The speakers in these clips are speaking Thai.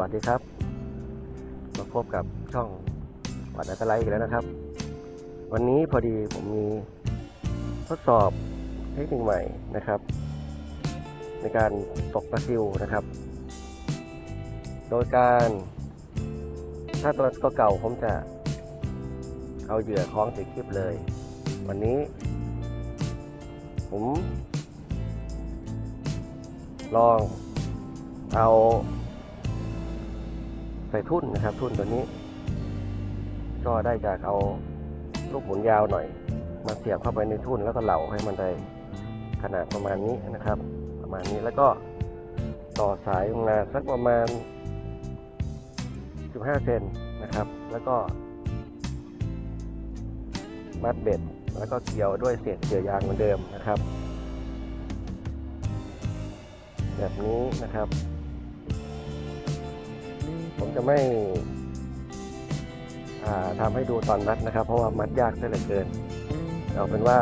วัสดีครับ มาพบกับช่องวัดอัตไลท์อีกแล้วนะครับ วันนี้พอดีผมมีทดสอบเทคนิคใหม่นะครับ ในการตกปลาซิวนะครับ โดยการถ้าตัวเก่าผมจะเอาเหยื่อคล้องติดคลิปเลย วันนี้ ผม ลองเอา ใส่ทุ่นนะครับ ทุ่นตัวนี้ ก็ได้จากเอาลูกหมุนยาวหน่อย มาเสียบเข้าไปในทุ่นแล้วก็เหลาให้มันได้ขนาดประมาณนี้นะครับ ประมาณนี้แล้วก็ต่อสายลงมาสักประมาณ 15 เซนนะครับ แล้วก็ มัดเบ็ด แล้วก็เกี่ยวด้วยเศษเสื่อยางเหมือนเดิมนะครับ แบบนี้นะครับ ผมจะไม่ทำให้ดูตอนมัดนะครับ เพราะว่ามัดยากเหลือเกิน เอาเป็นว่า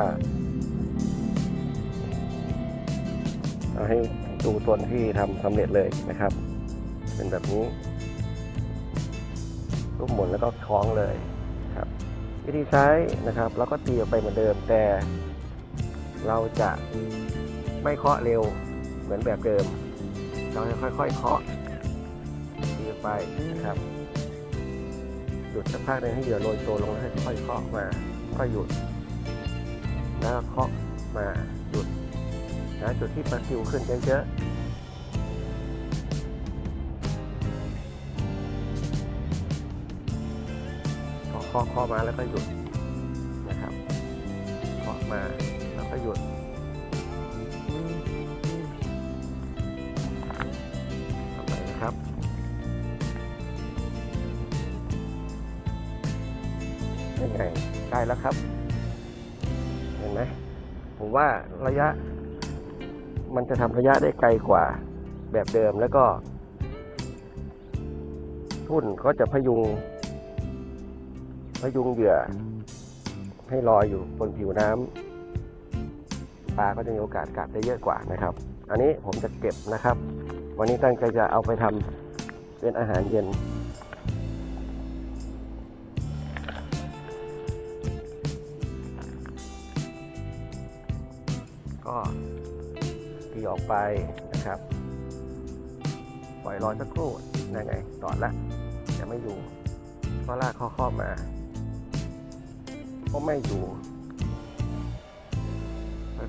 เอาให้ดูตนที่ทำสำเร็จเลยนะครับ เป็นแบบนี้ลูกหมุนแล้วก็คล้องเลยครับ วิธีใช้นะครับแล้วก็ตีออกไปเหมือนเดิมแต่เราจะไม่เคาะเร็วเหมือนแบบเดิม เราจะค่อยๆเคาะ ไปนะครับหยุดสักพักหนึงให้เหยื่อโรยตัวลงแล้วค่อยๆเคาะมา ค่อยหยุด แล้วก็เคาะมาหยุดนะจุดที่ปลาซิวขึ้นเยอะๆเคาะเคาะเคาะมาแล้วก็หยุดนะครับเคาะมาแล้วก็หยุด ใกล้แล้วครับ เห็นไหมผมว่าระยะ มันจะทำระยะได้ไกลกว่าแบบเดิมแล้วก็ ทุ่นก็จะพยุง พยุงเหยื่อ ให้ลอยอยู่บนผิวน้ำปลาก็จะมีโอกาสกัดได้เยอะกว่านะครับ อันนี้ผมจะเก็บนะครับ วันนี้ตั้งใจจะเอาไปทำเป็นอาหารเย็น ออกไปนะครับปล่อยรอสักครู่ได้ไงตอดละจะไม่อยู่ก็ลากข้อข้อมา ก็ไม่อยู่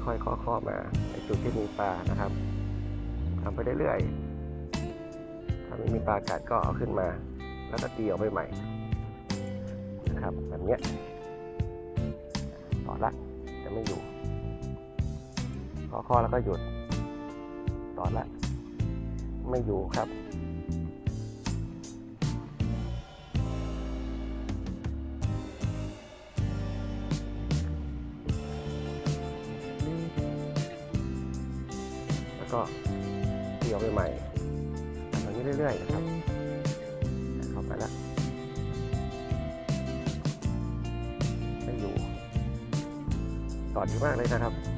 ค่อยๆข้อข้อมาในจุดที่มีปลานะครับทำไปเรื่อยๆถ้าไม่มีปลากัดก็เอาขึ้นมา แล้วก็ตีออกไปใหม่นะครับแบบเนี้ยต่อละจะไม่อยู่ข้อข้อแล้วก็หยุด ต่อละ ไม่อยู่ครับ แล้วก็เกี่ยวไปใหม่ทำแบบนี้เรื่อยๆนะครับ เข้าไปแล้วไม่อยู่ ต่อดีมากเลยนะครับ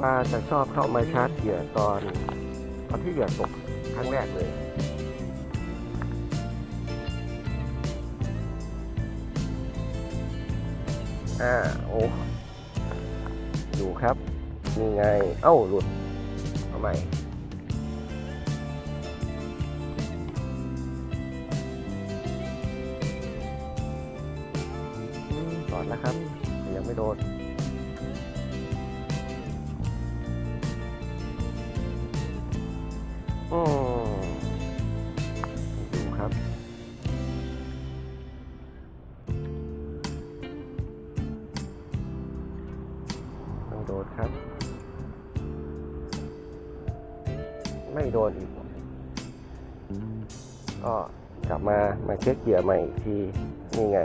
ปลาจะชอบเข้ามาชาร์จเหยื่อตอนตอนที่เหยื่อตกครั้งแรกเลย อ่า โอ้อยู่ครับนี่ไง เอ้า หลุดทำไมตอดแล้วครับ ยังไม่โดน กลับมามาเช็คเหยื่อใหม่อีกทีนี่ไง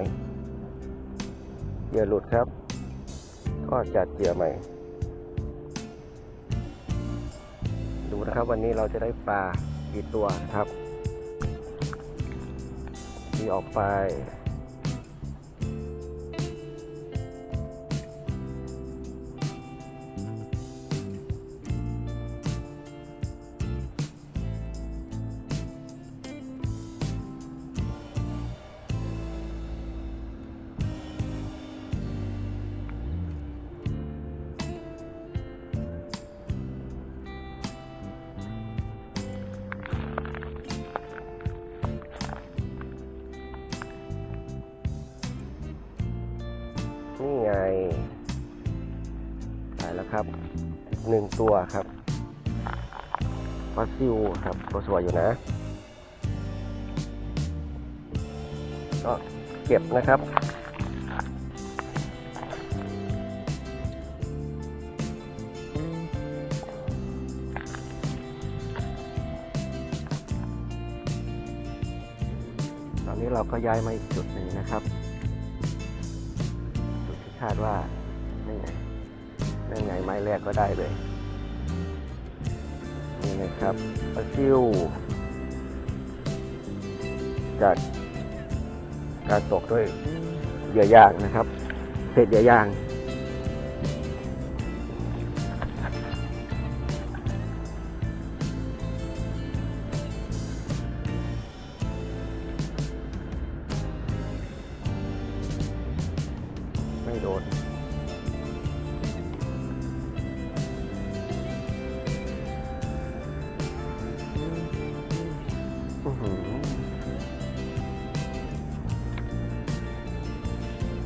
เหยื่อหลุดครับ ก็จัดเหยื่อใหม่ ดูนะครับวันนี้เราจะได้ปลากี่ตัวนะครับ ที่ออกไป ตัวครับปลาซิวครับตัวสวยอยู่นะ ก็เก็บนะครับ ตอนนี้เราก็ย้ายมาอีกจุดหนึ่งนะครับ จุดที่คาดว่านี่ไงนั่นไงไม้แรกก็ได้เลย นะครับปลาซิวจากการตกด้วยเหยื่อยากนะครับเศษเหยื่อยาง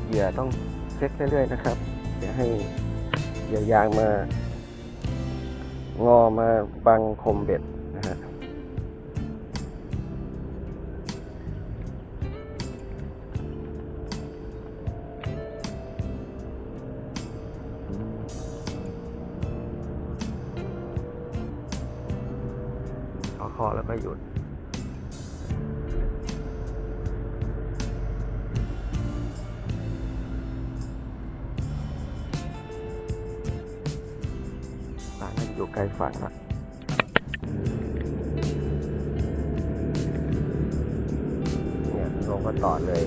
เหยื่อต้องเช็คเรื่อยๆนะครับอย่าให้เหยื่อยางมางอมาบังคมเบ็ด กลฝั่งละเนี่ยลงก็ต่อเลย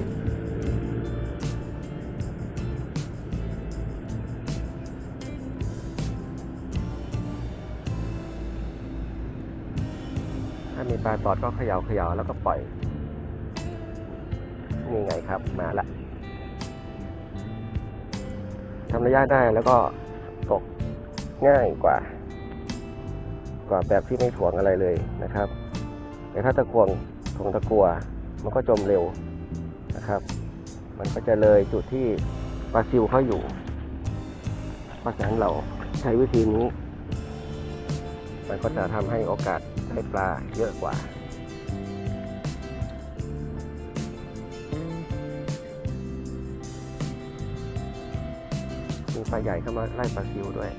ถ้ามีปลาตอดก็เขย่าเขย่าแล้วก็ปล่อย นี่ไงครับมาละทำระยะได้แล้วก็ตกง่ายกว่า กว่าแบบที่ไม่ถ่วงอะไรเลยนะครับ แต่ถ้าตะกวงถ่วงตะกัวมันก็จมเร็วนะครับ มันก็จะเลยจุดที่ปลาซิวเขาอยู่เพราะฉะนั้นเราใช้วิธีนี้ มันก็จะทำให้โอกาสได้ปลาเยอะกว่ามีปลาใหญ่เข้ามาไล่ปลาซิวด้วย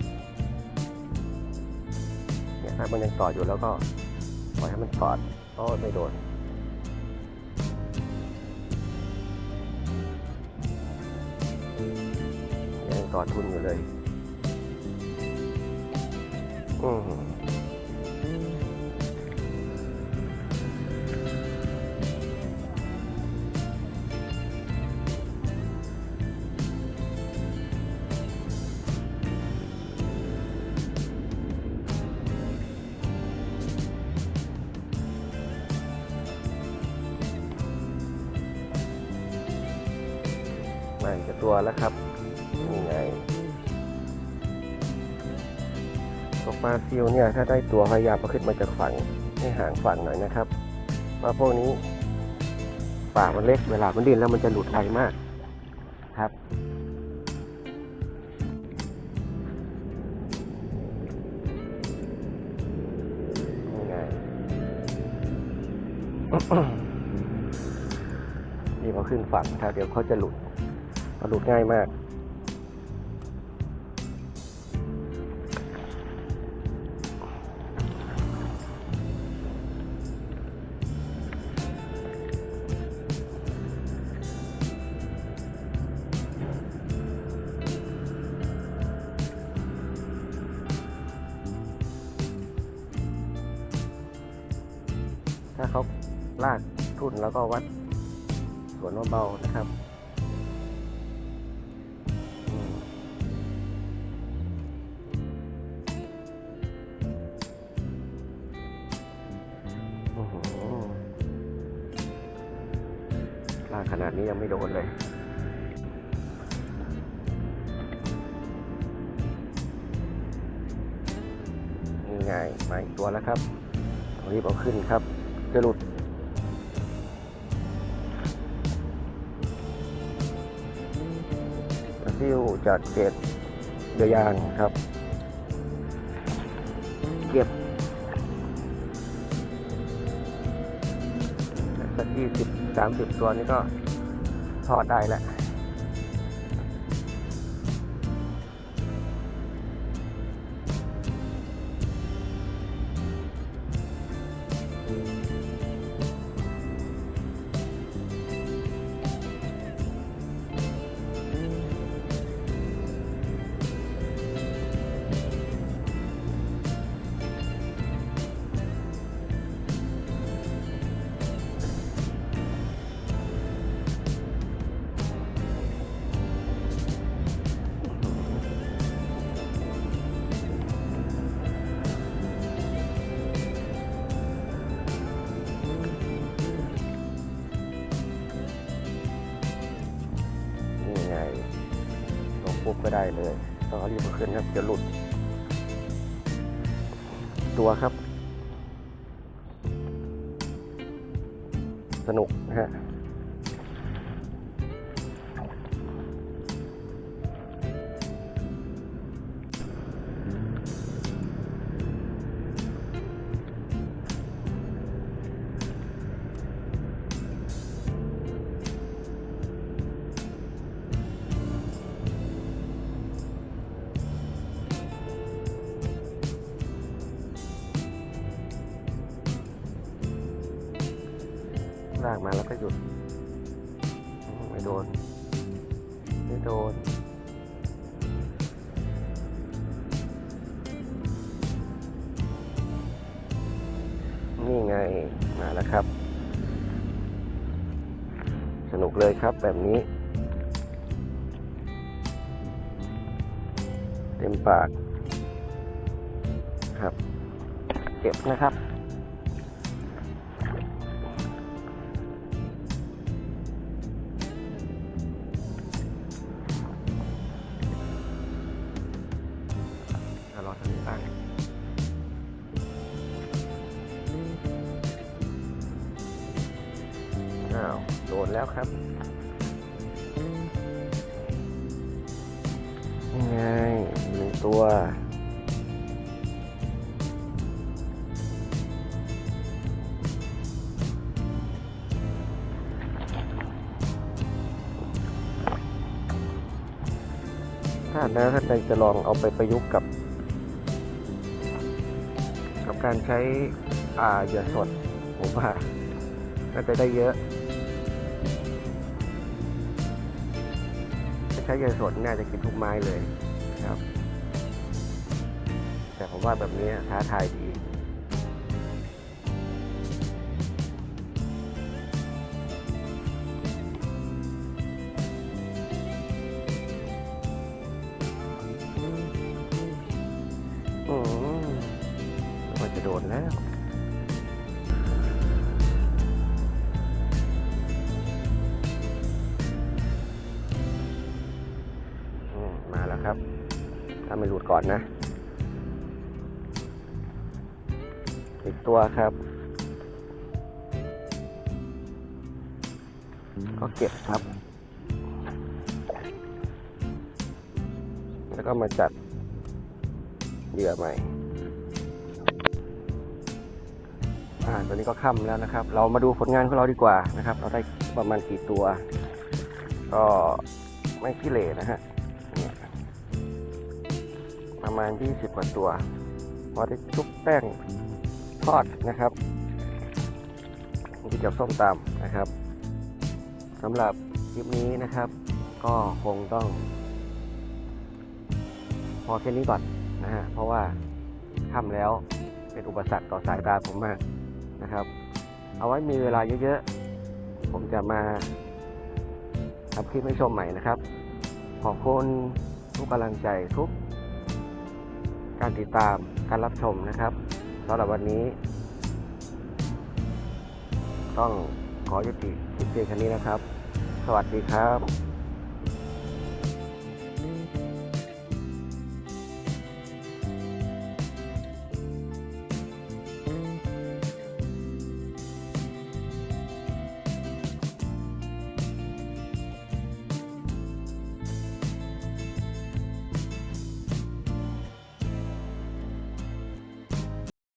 ถ้ามันยังต่ออยู่แล้วก็ปล่อยให้มันตอดโอ้ไม่โดนยังต่อทุนอยู่เลย ตัวแล้วครับนี่ไงตกปลาซิวเนี่ยถ้าได้ตัวพยายามเอาขึ้นมาจากฝั่งให้ห่างฝั่งหน่อยนะครับเพราะพวกนี้ปากมันเล็กเวลามันดิ้นแล้วมันจะหลุดไวมากครับนี่ไงนี่พอขึ้นฝั่งถ้าเดี๋ยวเขาจะหลุด เขาหลุดง่ายมาก ถ้าเขาลากทุ่นแล้วก็วัดสวนเบาๆนะครับ ขนาดนี้ยังไม่โดนเลยนี่ไงมาอีกตัวแล้วครับรีบเอาขึ้นครับ จะหลุดซิลจากเกตเดือยางครับ สักยี่สิบสามสิบตัวนี้ก็ทอดได้แหละ ได้เลยต้องรีบเอาขึ้นครับจะหลุด ตัวครับ สนุกนะฮะ ลากมาแล้วก็หยุด ไม่โดน ไม่โดนนี่ไงมาแล้วครับ สนุกเลยครับแบบนี้ เต็มปากครับ เก็บนะครับ แล้วครับยังไงหนึ่งตัวถ้านะท่านใดจะลองเอาไปประยุกต์กับ กับการใช้อ่าเหยื่อสดผมว่าน่าจะได้เยอะ ช้เยอสดน่าจะกินทุกไม้เลยครับ แต่ผมว่าแบบนี้ท้าทายดี ก่อนนะ อีกตัวครับ ก็เก็บครับ แล้วก็มาจัดเหยื่อใหม่ อ่า ตอนนี้ก็ค่ำแล้วนะครับ เรามาดูผลงานของเราดีกว่านะครับ เราได้ประมาณกี่ตัว ก็ไม่ขี้เหร่นะฮะ ประมาณ 20 กว่าตัว พอได้ชุบแป้งทอดนะครับนี่จะส้มตำนะครับสำหรับคลิปนี้นะครับ ก็คงต้อง พอแค่นี้ก่อนนะฮะเพราะว่าค่ำแล้วเป็นอุปสรรคต่อสายตาผมมากนะครับ เอาไว้มีเวลาเยอะๆ ผมจะมาทำคลิปให้ชมใหม่นะครับ ขอบคุณทุกกำลังใจทุก การติดตามการรับชมนะครับสำหรับวันนี้ ต้องขอยุติคลิปเพียงแค่นี้นะครับ สวัสดีครับ